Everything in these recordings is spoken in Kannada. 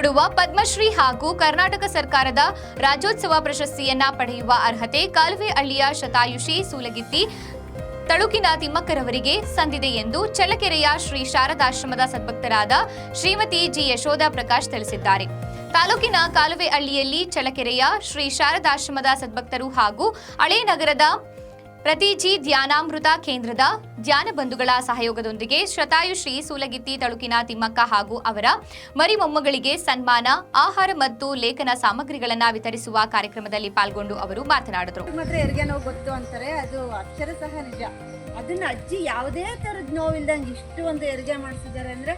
ಕೊಡುವ ಪದ್ಮಶ್ರೀ ಹಾಗೂ ಕರ್ನಾಟಕ ಸರ್ಕಾರದ ರಾಜ್ಯೋತ್ಸವ ಪ್ರಶಸ್ತಿಯನ್ನ ಪಡೆಯುವ ಅರ್ಹತೆ ಕಾಲುವೆ ಹಳ್ಳಿಯ ಶತಾಯುಷಿ ಸೂಲಗಿತ್ತಿ ತಳುಕಿನ ತಿಮ್ಮಕ್ಕರವರಿಗೆ ಸಂದಿದೆ ಎಂದು ಚಳ್ಳಕೆರೆಯ ಶ್ರೀ ಶಾರದಾಶ್ರಮದ ಸದ್ಭಕ್ತರಾದ ಶ್ರೀಮತಿ ಜಿ ಯಶೋಧ ಪ್ರಕಾಶ್ ತಿಳಿಸಿದ್ದಾರೆ. ತಾಲೂಕಿನ ಕಾಲುವೆ ಹಳ್ಳಿಯಲ್ಲಿ ಚಳ್ಳಕೆರೆಯ ಶ್ರೀ ಶಾರದಾಶ್ರಮದ ಸದ್ಭಕ್ತರು ಹಾಗೂ ಹಳೇ ನಗರದ ಪ್ರತಿಜಿ ಧ್ಯಾನಾಮೃತ ಕೇಂದ್ರದ ಧ್ಯಾನ ಬಂಧುಗಳ ಸಹಯೋಗದೊಂದಿಗೆ ಶತಾಯು ಶ್ರೀ ಸೂಲಗಿತ್ತಿ ತಳುಕಿನ ತಿಮ್ಮಕ್ಕ ಹಾಗೂ ಅವರ ಮರಿಮೊಮ್ಮಗಳಿಗೆ ಸನ್ಮಾನ, ಆಹಾರ ಮತ್ತು ಲೇಖನ ಸಾಮಗ್ರಿಗಳನ್ನು ವಿತರಿಸುವ ಕಾರ್ಯಕ್ರಮದಲ್ಲಿ ಪಾಲ್ಗೊಂಡು ಅವರು ಮಾತನಾಡಿದರು. ಮಾತ್ರ ಗೊತ್ತು ಅಂತಾರೆ, ಅದು ಅಕ್ಷರ ಸಹ ನಿಜ. ಅದನ್ನ ಅಜ್ಜಿ ಯಾವುದೇ ತರದ ನೋವಿಲ್ದಂಗೆ ಇಷ್ಟು ಒಂದು ಹೆರಿಗೆ ಮಾಡಿಸಿದ್ದಾರೆ ಅಂದ್ರೆ,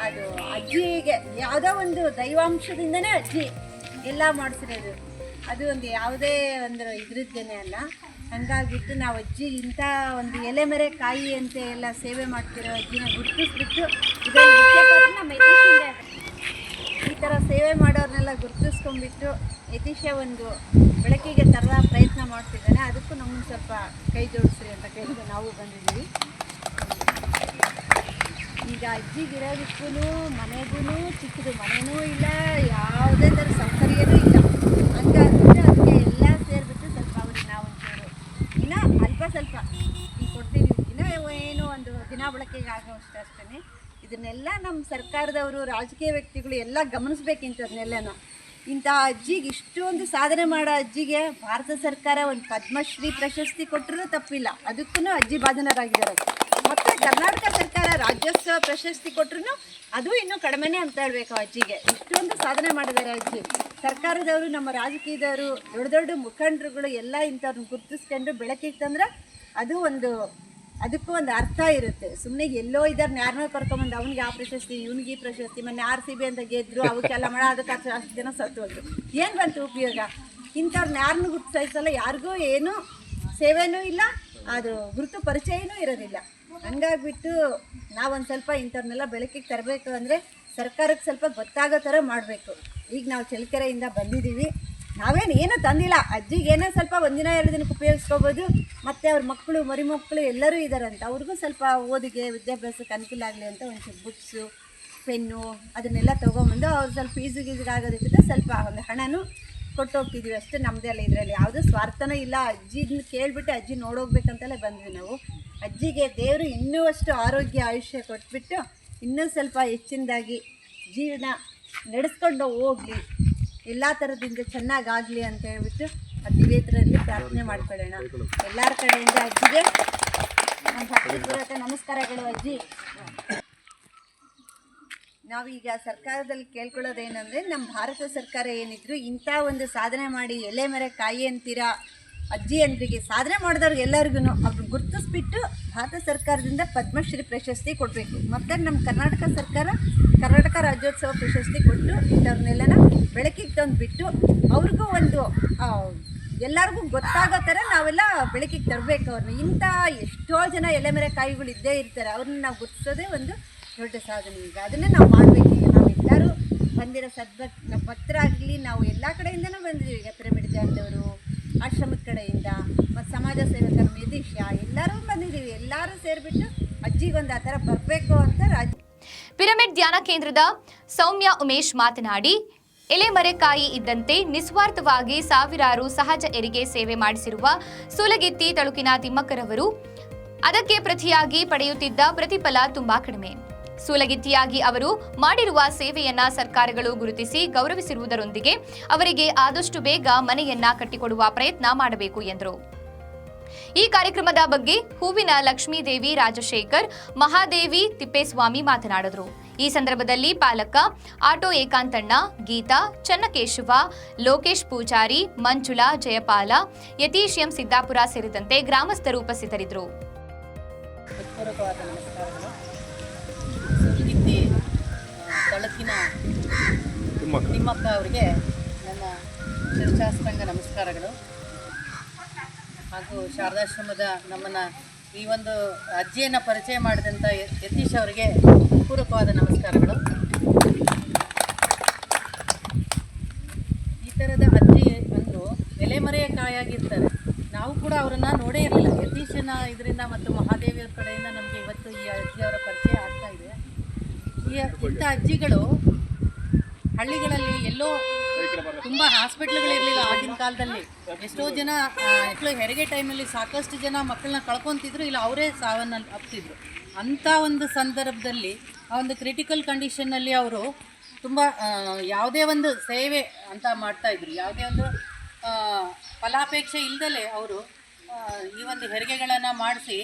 ಅದು ಅಜ್ಜಿಗೆ ಯಾವುದೋ ಒಂದು ದೈವಾಂಶದಿಂದನೇ ಅಜ್ಜಿ ಎಲ್ಲ ಮಾಡಿಸಿರೋದು. ಅದು ಒಂದು ಯಾವುದೇ ಒಂದು ಇದ್ರದ್ದೇನೆ ಅಲ್ಲ. ಹಂಗಾಗ್ಬಿಟ್ಟು ನಾವು ಅಜ್ಜಿ ಇಂಥ ಒಂದು ಎಲೆ ಮರೆ ಕಾಯಿ ಅಂತ ಎಲ್ಲ ಸೇವೆ ಮಾಡ್ತಿರೋ ಅಜ್ಜಿನ ಗುರುತಿಸ್ಬಿಟ್ಟು ನಮ್ಮ ಈ ಥರ ಸೇವೆ ಮಾಡೋರ್ನೆಲ್ಲ ಗುರುತಿಸ್ಕೊಂಡ್ಬಿಟ್ಟು ಯತೀಶ ಒಂದು ಬೆಳಕಿಗೆ ತರದ ಪ್ರಯತ್ನ ಮಾಡ್ತಿದ್ದಾನೆ. ಅದಕ್ಕೂ ನಮ್ಮನ್ನು ಸ್ವಲ್ಪ ಕೈ ಜೋಡಿಸ್ರಿ ಅಂತ ಕೇಳಿದ್ರೆ ನಾವು ಬಂದಿದ್ದೀವಿ. ಈಗ ಅಜ್ಜಿಗಿರೋದಕ್ಕೂ ಮನೆಗೂ ಚಿಕ್ಕದು ಮನೆಯೂ ಇಲ್ಲ, ಯಾವುದೇ ಥರ ಸೌಕರ್ಯನೂ ಇಲ್ಲ. ಹಂಗಾಗ್ಬಿಟ್ಟು ಅದಕ್ಕೆ ಎಲ್ಲ ಸೇರಿಬಿಟ್ಟು ಸ್ವಲ್ಪ ಅವ್ರಿಗೆ ನಾವು ಒಂಚೂರು ಇನ್ನೂ ಅಲ್ಪ ಸ್ವಲ್ಪ ಈಗ ಕೊಡ್ತೀವಿ ಇನ್ನೂ ಏನೋ ಒಂದು ದಿನ ಆಗೋಷ್ಟು ಅಷ್ಟೇ ಇದನ್ನೆಲ್ಲ ನಮ್ಮ ಸರ್ಕಾರದವರು, ರಾಜಕೀಯ ವ್ಯಕ್ತಿಗಳು ಎಲ್ಲ ಗಮನಿಸ್ಬೇಕು ಇಂಥದ್ನೆಲ್ಲನ. ಇಂಥ ಅಜ್ಜಿಗೆ ಇಷ್ಟೊಂದು ಸಾಧನೆ ಮಾಡೋ ಅಜ್ಜಿಗೆ ಭಾರತ ಸರ್ಕಾರ ಒಂದು ಪದ್ಮಶ್ರೀ ಪ್ರಶಸ್ತಿ ಕೊಟ್ಟರೂ ತಪ್ಪಿಲ್ಲ. ಅದಕ್ಕೂ ಅಜ್ಜಿ ಭಾಜನರಾಗಿದ್ದಾರೆ. ಮತ್ತು ಕರ್ನಾಟಕ ಸರ್ಕಾರ ರಾಜ್ಯೋತ್ಸವ ಪ್ರಶಸ್ತಿ ಕೊಟ್ಟರು ಅದು ಇನ್ನೂ ಕಡಿಮೆನೇ ಅಂತ ಹೇಳಬೇಕು ಅಜ್ಜಿಗೆ. ಇಷ್ಟೊಂದು ಸಾಧನೆ ಮಾಡಿದ್ದಾರೆ ಅಜ್ಜಿ. ಸರ್ಕಾರದವರು, ನಮ್ಮ ರಾಜಕೀಯದವರು, ದೊಡ್ಡ ದೊಡ್ಡ ಮುಖಂಡರುಗಳು ಎಲ್ಲ ಇಂಥವ್ರನ್ನ ಗುರುತಿಸ್ಕೊಂಡು ಬೆಳಕಿಗೆ ತಂದ್ರೆ ಅದು ಒಂದು ಅದಕ್ಕೂ ಒಂದು ಅರ್ಥ ಇರುತ್ತೆ. ಸುಮ್ಮನೆ ಎಲ್ಲೋ ಇದ್ದಾರೆ ಯಾರನ್ನೋ ಕರ್ಕೊಂಬಂದು ಅವ್ನಿಗೆ ಆ ಪ್ರಶಸ್ತಿ, ಇವ್ನಿಗೆ ಈ ಪ್ರಶಸ್ತಿ ಮೊನ್ನೆ ಆರ್ ಸಿ ಬಿ ಅಂತ ಗೆದ್ರು, ಅವಕ್ಕೆಲ್ಲ ಮಾಡ ಅದಕ್ಕೆ ಅಷ್ಟು ಜನ ಸತ್ತು ಹೋದ್ರು. ಏನು ಬಂತು ಉಪಯೋಗ? ಇಂಥವ್ರನ್ನ ಯಾರನ್ನೂ ಗುರುತಿಸಲ್ಲ, ಯಾರಿಗೂ ಏನೂ ಸೇವೆನೂ ಇಲ್ಲ, ಅದು ಗುರುತು ಪರಿಚಯನೂ ಇರೋದಿಲ್ಲ. ಹಂಗಾಗ್ಬಿಟ್ಟು ನಾವೊಂದು ಸ್ವಲ್ಪ ಇಂಥವ್ರನ್ನೆಲ್ಲ ಬೆಳಕಿಗೆ ತರಬೇಕು ಅಂದರೆ ಸರ್ಕಾರಕ್ಕೆ ಸ್ವಲ್ಪ ಗೊತ್ತಾಗೋ ಥರ ಮಾಡಬೇಕು. ಈಗ ನಾವು ಚಳ್ಳಕೆರೆಯಿಂದ ಬಂದಿದ್ದೀವಿ. ನಾವೇನು ಏನೂ ತಂದಿಲ್ಲ. ಅಜ್ಜಿಗೆ ಏನೋ ಸ್ವಲ್ಪ ಒಂದಿನ, ಎರಡು ದಿನಕ್ಕೆ ಉಪಯೋಗಿಸ್ಕೋಬೋದು. ಮತ್ತು ಅವ್ರ ಮಕ್ಕಳು ಮರಿ ಮಕ್ಕಳು ಎಲ್ಲರೂ ಇದ್ದಾರಂತ ಅವ್ರಿಗೂ ಸ್ವಲ್ಪ ಓದಿಗೆ ವಿದ್ಯಾಭ್ಯಾಸಕ್ಕೆ ಅನುಕೂಲ ಆಗಲಿ ಅಂತ ಒಂಚೂರು ಬುಕ್ಸು ಪೆನ್ನು ಅದನ್ನೆಲ್ಲ ತೊಗೊಂಬಂದು ಅವ್ರು ಸ್ವಲ್ಪ ಫೀಸು ಗೀಸಿಗೆ ಆಗೋದಕ್ಕಿಂತ ಸ್ವಲ್ಪ ಒಂದು ಹಣನೂ ಕೊಟ್ಟು ಹೋಗ್ತಿದ್ವಿ ಅಷ್ಟೇ. ನಮ್ಮದೇ ಅಲ್ಲ ಇದರಲ್ಲಿ. ಯಾವುದೂ ಸ್ವಾರ್ಥನೂ ಇಲ್ಲ. ಅಜ್ಜಿನ ಕೇಳಿಬಿಟ್ಟು ಅಜ್ಜಿ ನೋಡೋಗ್ಬೇಕಂತಲೇ ಬಂದ್ವಿ ನಾವು. ಅಜ್ಜಿಗೆ ದೇವರು ಇನ್ನೂ ಅಷ್ಟು ಆರೋಗ್ಯ, ಆಯುಷ್ಯ ಕೊಟ್ಬಿಟ್ಟು ಇನ್ನೂ ಸ್ವಲ್ಪ ಹೆಚ್ಚಿನದಾಗಿ ಜೀವನ ನಡೆಸ್ಕೊಂಡು ಹೋಗಲಿ. ಎಲ್ಲ ಥರದಿಂದ ಚೆನ್ನಾಗಾಗಲಿ ಅಂತ ಹೇಳ್ಬಿಟ್ಟು ಆ ದಿವೇತ್ರರಲ್ಲಿ ಪ್ರಾರ್ಥನೆ ಮಾಡ್ಕೊಳ್ಳೋಣ. ಎಲ್ಲರ ಕಡೆಯಿಂದ ಅಜ್ಜಿಗೆ ನಮ್ಮ ನಮಸ್ಕಾರಗಳು ಅಜ್ಜಿ. ನಾವೀಗ ಸರ್ಕಾರದಲ್ಲಿ ಕೇಳ್ಕೊಳ್ಳೋದೇನಂದ್ರೆ, ನಮ್ಮ ಭಾರತ ಸರ್ಕಾರ ಏನಿದ್ರು ಇಂಥ ಒಂದು ಸಾಧನೆ ಮಾಡಿ ಎಲೆ ಮರೆ ಕಾಯಿ ಅಂತೀರಾ ಅಜ್ಜಿ ಅಂದ್ರಿಗೆ, ಸಾಧನೆ ಮಾಡಿದವ್ರಿಗೆ ಎಲ್ಲರಿಗೂ ಅವ್ರನ್ನ ಗುರುತಿಸ್ಬಿಟ್ಟು ಭಾರತ ಸರ್ಕಾರದಿಂದ ಪದ್ಮಶ್ರೀ ಪ್ರಶಸ್ತಿ ಕೊಡಬೇಕು. ಮತ್ತು ನಮ್ಮ ಕರ್ನಾಟಕ ಸರ್ಕಾರ ಕರ್ನಾಟಕ ರಾಜ್ಯೋತ್ಸವ ಪ್ರಶಸ್ತಿ ಕೊಟ್ಟು ಇಂಥವ್ರನ್ನೆಲ್ಲನ ಬೆಳಕಿಗೆ ತಂದುಬಿಟ್ಟು ಅವ್ರಿಗೂ ಒಂದು ಎಲ್ಲರಿಗೂ ಗೊತ್ತಾಗೋ ಥರ ನಾವೆಲ್ಲ ಬೆಳಕಿಗೆ ತರಬೇಕು ಅವ್ರನ್ನ. ಇಂಥ ಎಷ್ಟೋ ಜನ ಎಲೆಮೆರೆ ಕಾಯಿಗಳು ಇದ್ದೇ ಇರ್ತಾರೆ. ಅವ್ರನ್ನ ನಾವು ಗುರುತಿಸೋದೇ ಒಂದು ದೊಡ್ಡ ಸಾಧನೆ. ಈಗ ಅದನ್ನೇ ನಾವು ಮಾಡಬೇಕು. ಈಗ ನಾವೆಲ್ಲರೂ ಬಂದಿರೋ ಸದ್ಭಕ್ ನಮ್ಮ ಭಕ್ತರಾಗಲಿ ನಾವು ಎಲ್ಲ ಕಡೆಯಿಂದನೂ ಬಂದಿದ್ದೀವಿ. ಈಗ ಪಿರಮಿಡ್ ಜಾಗದವರು ಆಶ್ರಮದ ಕಡೆಯಿಂದ, ಮತ್ತು ಸಮಾಜ ಸೇವಕರ, ಮೆದಿಶ, ಎಲ್ಲರೂ ಬಂದಿದ್ದೀವಿ. ಎಲ್ಲರೂ ಸೇರಿಬಿಟ್ಟು ಅಜ್ಜಿಗೊಂದು ಆ ಥರ ಬರಬೇಕು ಅಂತ ರಾಜ ಪಿರಮಿಡ್ ಧ್ಯಾನ ಕೇಂದ್ರದ ಸೌಮ್ಯ ಉಮೇಶ್ ಮಾತನಾಡಿ ಎಲೆಮರೆಕಾಯಿ ಇದ್ದಂತೆ ನಿಸ್ವಾರ್ಥವಾಗಿ ಸಾವಿರಾರು ಸಹಜ ಎರಿಗೆ ಸೇವೆ ಮಾಡಿಸಿರುವ ಸೂಲಗಿತ್ತಿ ತಳುಕಿನ ತಿಮ್ಮಕ್ಕರವರು ಅದಕ್ಕೆ ಪ್ರತಿಯಾಗಿ ಪಡೆಯುತ್ತಿದ್ದ ಪ್ರತಿಫಲ ತುಂಬಾ ಕಡಿಮೆ. ಸೂಲಗಿತ್ತಿಯಾಗಿ ಅವರು ಮಾಡಿರುವ ಸೇವೆಯನ್ನ ಸರ್ಕಾರಗಳು ಗುರುತಿಸಿ ಗೌರವಿಸಿರುವುದರೊಂದಿಗೆ ಅವರಿಗೆ ಆದಷ್ಟು ಬೇಗ ಮನೆಯನ್ನ ಕಟ್ಟಿಕೊಡುವ ಪ್ರಯತ್ನ ಮಾಡಬೇಕು ಎಂದರು. ಈ ಕಾರ್ಯಕ್ರಮದ ಬಗ್ಗೆ ಹೂವಿನ ಲಕ್ಷ್ಮೀದೇವಿ ರಾಜಶೇಖರ್ ಮಹಾದೇವಿ ತಿಪ್ಪೇಸ್ವಾಮಿ ಮಾತನಾಡಿದರು. ಈ ಸಂದರ್ಭದಲ್ಲಿ ಪಾಲಕ ಆಟೋ ಏಕಾಂತಣ್ಣ ಗೀತಾ ಚನ್ನಕೇಶವ ಲೋಕೇಶ್ ಪೂಜಾರಿ ಮಂಜುಳಾ ಜಯಪಾಲ ಯತೀಶ್ ಎಂ ಸಿದ್ದಾಪುರ ಸೇರಿದಂತೆ ಗ್ರಾಮಸ್ಥರು ಉಪಸ್ಥಿತರಿದ್ದರು. ತಿಮ್ಮಕ್ಕ. ಅವರಿಗೆ ನನ್ನ ಶಿರಶಾಸ್ತ್ರಾಂಗ ನಮಸ್ಕಾರಗಳು. ಹಾಗೂ ಶಾರದಾಶ್ರಮದ ನಮ್ಮನ್ನು ಈ ಒಂದು ಅಜ್ಜಿಯನ್ನು ಪರಿಚಯ ಮಾಡಿದಂಥ ಯತೀಶ್ ಅವರಿಗೆ ಪೂರಕವಾದ ನಮಸ್ಕಾರಗಳು. ಈ ಥರದ ಅಜ್ಜಿ ಒಂದು ಎಲೆಮರೆಯ ಕಾಯಾಗಿರ್ತಾರೆ. ನಾವು ಕೂಡ ಅವರನ್ನು ನೋಡೇ ಇರಲಿಲ್ಲ. ಯತೀಶನ ಇದರಿಂದ ಮತ್ತು ಮಹಾದೇವಿಯವ್ರ ಕಡೆಯಿಂದ ನಮಗೆ ಇವತ್ತು ಈ ಅಜ್ಜಿಯವರ ಪರಿಚಯ ಆಗ್ತಾ ಇದೆ. ಈ ಇಂಥ ಅಜ್ಜಿಗಳು ಹಳ್ಳಿಗಳಲ್ಲಿ ಎಲ್ಲೋ ತುಂಬ ಹಾಸ್ಪಿಟ್ಲ್ಗಳಿರಲಿಲ್ಲ ಕಾಲದಲ್ಲಿ ಎಷ್ಟೋ ಜನ ಮಕ್ಕಳು ಹೆರಿಗೆ ಟೈಮಲ್ಲಿ ಸಾಕಷ್ಟು ಜನ ಮಕ್ಕಳನ್ನ ಕಳ್ಕೊತಿದ್ರು, ಇಲ್ಲ ಅವರೇ ಸಾವನ್ನ ಅಪ್ತಿದ್ರು. ಅಂಥ ಒಂದು ಸಂದರ್ಭದಲ್ಲಿ, ಆ ಒಂದು ಕ್ರಿಟಿಕಲ್ ಕಂಡೀಷನ್ನಲ್ಲಿ ಅವರು ತುಂಬ ಯಾವುದೇ ಒಂದು ಸೇವೆ ಅಂತ ಮಾಡ್ತಾಯಿದ್ರು ಯಾವುದೇ ಒಂದು ಫಲಾಪೇಕ್ಷೆ ಇಲ್ಲದಲೇ ಅವರು ಈ ಒಂದು ಹೆರಿಗೆಗಳನ್ನು ಮಾಡಿಸಿ,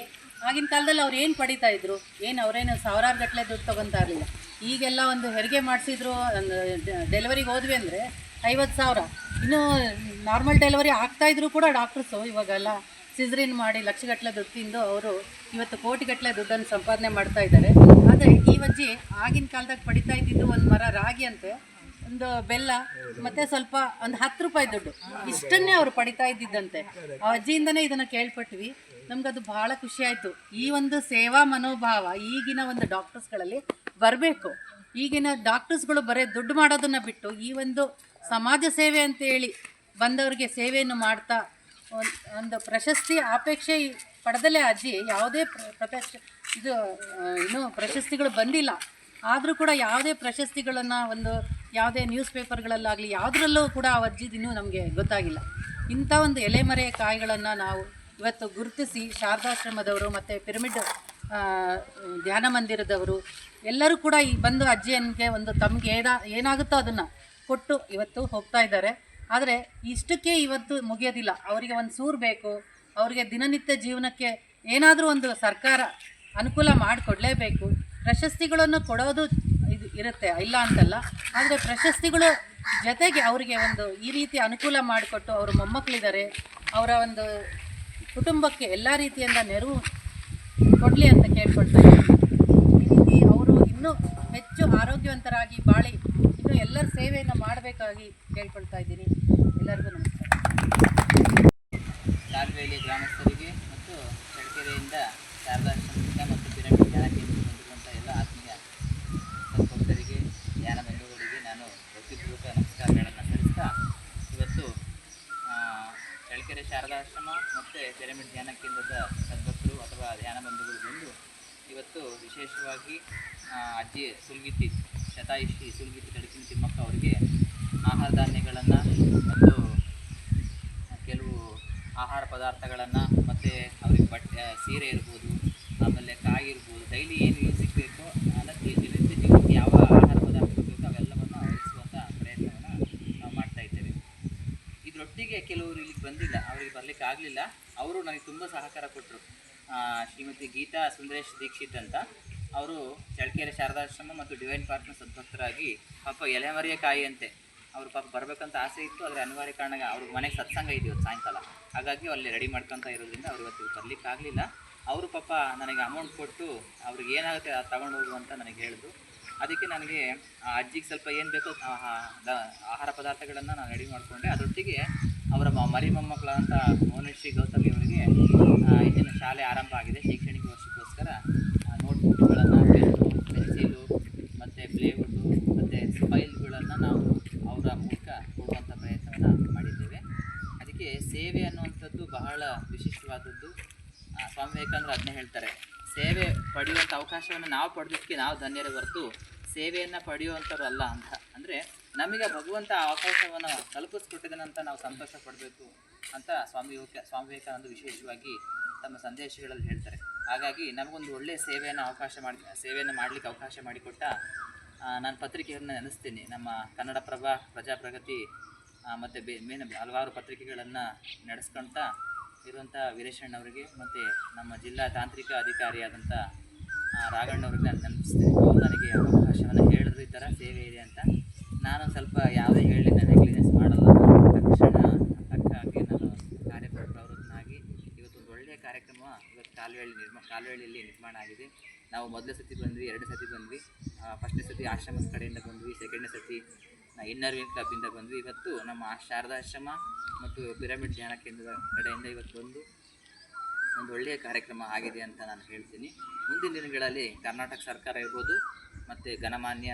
ಆಗಿನ ಕಾಲದಲ್ಲಿ ಅವ್ರು ಏನು ಪಡಿತಾ ಇದ್ರು? ಏನು ಅವರೇನು ಸಾವಿರಾರು ಗಟ್ಟಲೆ ದುಡ್ಡು ತೊಗೊತಾ ಇರಲಿಲ್ಲ. ಈಗೆಲ್ಲ ಒಂದು ಹೆರಿಗೆ ಮಾಡಿಸಿದ್ರು ಡೆಲಿವರಿಗೆ ಹೋದ್ವಿ ಅಂದರೆ ಐವತ್ತು ಸಾವಿರ. ಇನ್ನು ನಾರ್ಮಲ್ ಡೆಲಿವರಿ ಆಗ್ತಾ ಆಗ್ತಾಯಿದ್ರು ಕೂಡ ಡಾಕ್ಟರ್ಸು ಇವಾಗೆಲ್ಲ ಸಿಜರಿನ್ ಮಾಡಿ ಲಕ್ಷಗಟ್ಟಲೆ ದುಡ್ಡು ತಿಂದು ಅವರು ಇವತ್ತು ಕೋಟಿಗಟ್ಟಲೆ ದುಡ್ಡನ್ನು ಸಂಪಾದನೆ ಮಾಡ್ತಾ ಇದ್ದಾರೆ. ಆದರೆ ಈ ಅಜ್ಜಿ ಆಗಿನ ಕಾಲದಾಗ ಪಡಿತಾ ಇದ್ದಿದ್ದು ಒಂದು ಮರ ರಾಗಿ ಅಂತೆ, ಒಂದು ಬೆಲ್ಲ, ಮತ್ತೆ ಸ್ವಲ್ಪ ಒಂದು ಹತ್ತು ರೂಪಾಯಿ ದುಡ್ಡು. ಇಷ್ಟನ್ನೇ ಅವರು ಪಡಿತಾ ಇದ್ದಿದ್ದಂತೆ. ಆ ಅಜ್ಜಿಯಿಂದನೇ ಇದನ್ನು ಕೇಳ್ಪಟ್ವಿ. ನಮ್ಗದು ಬಹಳ ಖುಷಿ ಆಯಿತು. ಈ ಒಂದು ಸೇವಾ ಮನೋಭಾವ ಈಗಿನ ಒಂದು ಡಾಕ್ಟರ್ಸ್ಗಳಲ್ಲಿ ಬರಬೇಕು. ಈಗಿನ ಡಾಕ್ಟರ್ಸ್ಗಳು ಬರೀ ದುಡ್ಡು ಮಾಡೋದನ್ನ ಬಿಟ್ಟು ಈ ಒಂದು ಸಮಾಜ ಸೇವೆ ಅಂತೇಳಿ ಬಂದವರಿಗೆ ಸೇವೆಯನ್ನು ಮಾಡ್ತಾ ಒಂದ್- ಪ್ರಶಸ್ತಿ ಅಪೇಕ್ಷೆ ಪಡೆದಲೇ ಅಜ್ಜಿ ಯಾವುದೇ ಪ್ರ- ಪ್ರತಿಷ್ಠೆ, ಇದು ಇನ್ನೂ ಪ್ರಶಸ್ತಿಗಳು ಬಂದಿಲ್ಲ. ಆದರೂ ಕೂಡ ಯಾವುದೇ ಪ್ರಶಸ್ತಿಗಳನ್ನು ಒಂದು ಯಾವುದೇ ನ್ಯೂಸ್ ಪೇಪರ್ಗಳಲ್ಲಾಗಲಿ ಯಾವುದರಲ್ಲೂ ಕೂಡ ಆ ಅಜ್ಜಿದು ಇನ್ನೂ ನಮಗೆ ಗೊತ್ತಾಗಿಲ್ಲ. ಇಂಥ ಒಂದು ಎಲೆಮರೆಯ ಕಾಯಿಗಳನ್ನು ನಾವು ಇವತ್ತು ಗುರುತಿಸಿ ಶಾರದಾಶ್ರಮದವರು ಮತ್ತು ಪಿರಮಿಡ್ ಧ್ಯಾನ ಮಂದಿರದವರು ಎಲ್ಲರೂ ಕೂಡ ಈ ಬಂದು ಅಜ್ಜಿಯನ್ಗೆ ಒಂದು ತಮಗೆ ಏನ ಏನಾಗುತ್ತೋ ಅದನ್ನು ಕೊಟ್ಟು ಇವತ್ತು ಹೋಗ್ತಾ ಇದ್ದಾರೆ. ಆದರೆ ಇಷ್ಟಕ್ಕೆ ಇವತ್ತು ಮುಗಿಯೋದಿಲ್ಲ. ಅವರಿಗೆ ಒಂದು ಸೂರು ಬೇಕು. ಅವರಿಗೆ ದಿನನಿತ್ಯ ಜೀವನಕ್ಕೆ ಏನಾದರೂ ಒಂದು ಸರ್ಕಾರ ಅನುಕೂಲ ಮಾಡಿಕೊಡಲೇಬೇಕು. ಪ್ರಶಸ್ತಿಗಳನ್ನು ಕೊಡೋದು ಇದು ಇರುತ್ತೆ. ಇಲ್ಲ ಅಂತಲ್ಲ. ಆದರೆ ಪ್ರಶಸ್ತಿಗಳು ಜೊತೆಗೆ ಅವರಿಗೆ ಒಂದು ಈ ರೀತಿ ಅನುಕೂಲ ಮಾಡಿಕೊಟ್ಟು ಅವರು ಮೊಮ್ಮಕ್ಕಳಿದ್ದಾರೆ ಅವರ ಒಂದು ಕುಟುಂಬಕ್ಕೆ ಎಲ್ಲ ರೀತಿಯಿಂದ ನೆರವು ಕೊಡಲಿ ಅಂತ ಕೇಳ್ಕೊಳ್ತಾ ಇದ್ದೀನಿ ಈ ರೀತಿ ಅವರು ಇನ್ನೂ ಹೆಚ್ಚು ಆರೋಗ್ಯವಂತರಾಗಿ ಬಾಳಿ ಇನ್ನೂ ಎಲ್ಲರ ಮಾಡಬೇಕಾಗಿ ಕೇಳ್ಕೊಳ್ತಾ ಇದ್ದೀನಿ. ಎಲ್ಲರಿಗೂ ನಮಸ್ಕಾರ. ಲಾಲ್ವೇಲಿ ಗ್ರಾಮಸ್ಥರಿಗೆ ಮತ್ತು ಚಳ್ಳಕೆರೆಯಿಂದ ಶಾರದಾಶ್ರಮದಿಂದ ಮತ್ತು ಪಿರಮಿಡ್ ಧ್ಯಾನ ಬಂದಿರುವಂಥ ಎಲ್ಲ ಆತ್ಮೀಯ ಸಂಪರ್ಕರಿಗೆ ಧ್ಯಾನ ಬಂಧುಗಳಿಗೆ ನಾನು ವ್ಯಕ್ತಿಪೂರ್ವಕ ನಮಸ್ಕಾರಗಳನ್ನು ಸಲ್ಲಿಸ್ತಾ ಇವತ್ತು ಚಳ್ಳಕೆರೆ ಶಾರದಾಶ್ರಮ ಮತ್ತು ಪಿರಮಿಡ್ ಧ್ಯಾನ ಕೇಂದ್ರದ ಸದ್ಭಕ್ತರು ಅಥವಾ ಧ್ಯಾನ ಬಂಧುಗಳು ಬಂದು ಇವತ್ತು ವಿಶೇಷವಾಗಿ ಅಜ್ಜಿ ಸುಲ್ಗಿತಿ, ಶತಾಯುಷಿ ಸುಲ್ಗಿತಿ ತಡಕಿನ ತಿಮ್ಮಕ್ಕ ಅವರಿಗೆ ಆಹಾರ ಧಾನ್ಯಗಳನ್ನು ಮತ್ತು ಕೆಲವು ಆಹಾರ ಪದಾರ್ಥಗಳನ್ನು ಮತ್ತು ಅವ್ರಿಗೆ ಬಟ್ಟೆ, ಸೀರೆ ಇರ್ಬೋದು, ಆಮೇಲೆ ಕಾಯಿ ಇರ್ಬೋದು, ಡೈಲಿ ಏನು ಯೂಸಿಗೆ ಬೇಕೋ ಅದಕ್ಕೆ ದಿನನಿತ್ಯ ಜೀವನಕ್ಕೆ ಯಾವ ಆಹಾರ ಪದಾರ್ಥ ಬೇಕೋ ಅವೆಲ್ಲವನ್ನು ಅಳಿಸುವಂಥ ಪ್ರಯತ್ನವನ್ನು ನಾವು ಮಾಡ್ತಾ ಇದ್ದೇವೆ. ಇದರೊಟ್ಟಿಗೆ ಕೆಲವರು ಇಲ್ಲಿಗೆ ಬಂದಿಲ್ಲ, ಅವರಿಗೆ ಬರಲಿಕ್ಕೆ ಆಗಲಿಲ್ಲ. ಅವರು ನನಗೆ ತುಂಬ ಸಹಕಾರ ಕೊಟ್ಟರು ಶ್ರೀಮತಿ ಗೀತಾ ಸುಂದರೇಶ್ ದೀಕ್ಷಿತ್ ಅಂತ. ಅವರು ಚಳ್ಳಕೆರೆ ಶಾರದಾಶ್ರಮ ಮತ್ತು ಡಿವೈನ್ ಪಾರ್ಕ್ನ ಸದ್ಭಕ್ತರಾಗಿ ಪಾಪ ಎಲೆಮರಿಯ ಕಾಯಿ ಅಂತೆ ಅವ್ರು ಪಾಪ ಬರಬೇಕಂತ ಆಸೆ ಇತ್ತು, ಆದರೆ ಅನಿವಾರ್ಯ ಕಾರಣ ಅವ್ರ ಮನೆಗೆ ಸತ್ಸಂಗ ಇದೆ ಇವತ್ತು ಸಾಯಂಕಾಲ. ಹಾಗಾಗಿ ಅಲ್ಲಿ ರೆಡಿ ಮಾಡ್ಕೊತ ಇರೋದ್ರಿಂದ ಅವ್ರು ಇವತ್ತು ಬರ್ಲಿಕ್ಕೆ ಆಗಲಿಲ್ಲ. ಅವರು ಪಾಪ ನನಗೆ ಅಮೌಂಟ್ ಕೊಟ್ಟು ಅವ್ರಿಗೆ ಏನಾಗುತ್ತೆ ಅದು ತಗೊಂಡು ಹೋಗು ಅಂತ ನನಗೆ ಹೇಳಿದ್ರು. ಅದಕ್ಕೆ ನನಗೆ ಆ ಅಜ್ಜಿಗೆ ಸ್ವಲ್ಪ ಏನು ಬೇಕೋ ಆಹಾರ ಪದಾರ್ಥಗಳನ್ನು ನಾನು ರೆಡಿ ಮಾಡಿಕೊಂಡೆ. ಅದರೊಟ್ಟಿಗೆ ಅವರ ಮರಿ ಮೊಮ್ಮಕ್ಕಳಾದಂಥ ಮೌನೇಶ್ರೀ ಗೌತಮಿ ಅವರಿಗೆ ಇಂದಿನ ಶಾಲೆ ಆರಂಭ ಆಗಿದೆ. ಶೈಕ್ಷಣಿಕ ವರ್ಷಕ್ಕೋಸ್ಕರ ನೋಟ್ಬುಕ್ಗಳನ್ನು ಪೆನ್ನು ಪೆನ್ಸಿಲು ಮತ್ತು ಪ್ಲೇವುಡ್ಡು ಮತ್ತು ಫೈಲ್ಗಳನ್ನು ನಾವು ಅವರ ಮೂಲಕ ಕೊಡುವಂಥ ಪ್ರಯತ್ನವನ್ನು ಮಾಡಿದ್ದೇವೆ ಅದಕ್ಕೆ ಸೇವೆ ಅನ್ನುವಂಥದ್ದು ಬಹಳ ವಿಶಿಷ್ಟವಾದದ್ದು ಆ, ಸ್ವಾಮಿ ವಿವೇಕಾನಂದರು ಅದನ್ನೇ ಹೇಳ್ತಾರೆ. ಸೇವೆ ಪಡೆಯುವಂಥ ಅವಕಾಶವನ್ನು ನಾವು ಪಡೆದಕ್ಕೆ ನಾವು ಧನ್ಯರೇ ಹೊರತು ಸೇವೆಯನ್ನು ಪಡೆಯುವಂಥವ್ರು ಅಲ್ಲ ಅಂತ. ಅಂದರೆ ನಮಗೆ ಭಗವಂತ ಅವಕಾಶವನ್ನು ಅಂತ ನಾವು ಸಂತೋಷ ಪಡಬೇಕು ಅಂತ ಸ್ವಾಮಿ ಸ್ವಾಮಿ ವಿವೇಕಾನಂದ ವಿಶೇಷವಾಗಿ ತಮ್ಮ ಸಂದೇಶಗಳಲ್ಲಿ ಹೇಳ್ತಾರೆ. ಹಾಗಾಗಿ ನಮಗೊಂದು ಒಳ್ಳೆಯ ಸೇವೆಯನ್ನು ಅವಕಾಶ ಮಾಡಿ ಸೇವೆಯನ್ನು ಮಾಡಲಿಕ್ಕೆ ಅವಕಾಶ ಮಾಡಿಕೊಟ್ಟ ನಾನು ಪತ್ರಿಕೆಯನ್ನು ನೆನೆಸ್ತೀನಿ. ನಮ್ಮ ಕನ್ನಡಪ್ರಭ ಪ್ರಜಾಪ್ರಗತಿ ಮತ್ತು ಬೇ ಮೇನ್ ಹಲವಾರು ಪತ್ರಿಕೆಗಳನ್ನು ನಡೆಸ್ಕೊಳ್ತಾ ಇರುವಂಥ ವೀರೇಶಣ್ಣವರಿಗೆ ಮತ್ತು ನಮ್ಮ ಜಿಲ್ಲಾ ತಾಂತ್ರಿಕ ಅಧಿಕಾರಿಯಾದಂಥ ರಾಘಣ್ಣವ್ರಿಗೆ ನಾನು ನೆನಪಿಸ್ತೇನೆ. ಅವರು ನನಗೆ ಅವಕಾಶವನ್ನು ಹೇಳಿದ್ರು ಈ ಥರ ಸೇವೆ ಇದೆ ಅಂತ. ನಾನು ಸ್ವಲ್ಪ ಯಾವುದೇ ಹೇಳಿ ನಾನು ನೆಗ್ಲಿನೆಸ್ ಮಾಡಲ್ಲ. ತಕ್ಷಣ ತಕ್ಕಾಗಿ ನಾನು ಕಾರ್ಯಪ್ರವೃತ್ತನಾಗಿ ಇವತ್ತೊಂದು ಒಳ್ಳೆಯ ಕಾರ್ಯಕ್ರಮ ಇವತ್ತು ಕಾಲುವೆಳ್ಳಿ ನಿರ್ಮಾ ಕಾಲುವೆಳ್ಳಿಯಲ್ಲಿ ನಿರ್ಮಾಣ ಆಗಿದೆ. ನಾವು ಮೊದಲನೇ ಸತಿ ಬಂದ್ವಿ, ಎರಡು ಸತಿ ಬಂದ್ವಿ. ಫಸ್ಟ್ ಸತಿ ಆಶ್ರಮದ ಕಡೆಯಿಂದ ಬಂದ್ವಿ ಸೆಕೆಂಡ್ ಸತಿ ಇನ್ನರ್ ವಿಂಗ್ ಕ್ಲಬ್ಬಿಂದ ಬಂದ್ವಿ ಇವತ್ತು ನಮ್ಮ ಶಾರದಾಶ್ರಮ ಮತ್ತು ಪಿರಮಿಡ್ ಧ್ಯಾನ ಕೇಂದ್ರದ ಕಡೆಯಿಂದ ಇವತ್ತು ಬಂದು ಒಂದು ಒಳ್ಳೆಯ ಕಾರ್ಯಕ್ರಮ ಆಗಿದೆ ಅಂತ ನಾನು ಹೇಳ್ತೀನಿ. ಮುಂದಿನ ದಿನಗಳಲ್ಲಿ ಕರ್ನಾಟಕ ಸರ್ಕಾರ ಇರ್ಬೋದು ಮತ್ತು ಗಣಮಾನ್ಯ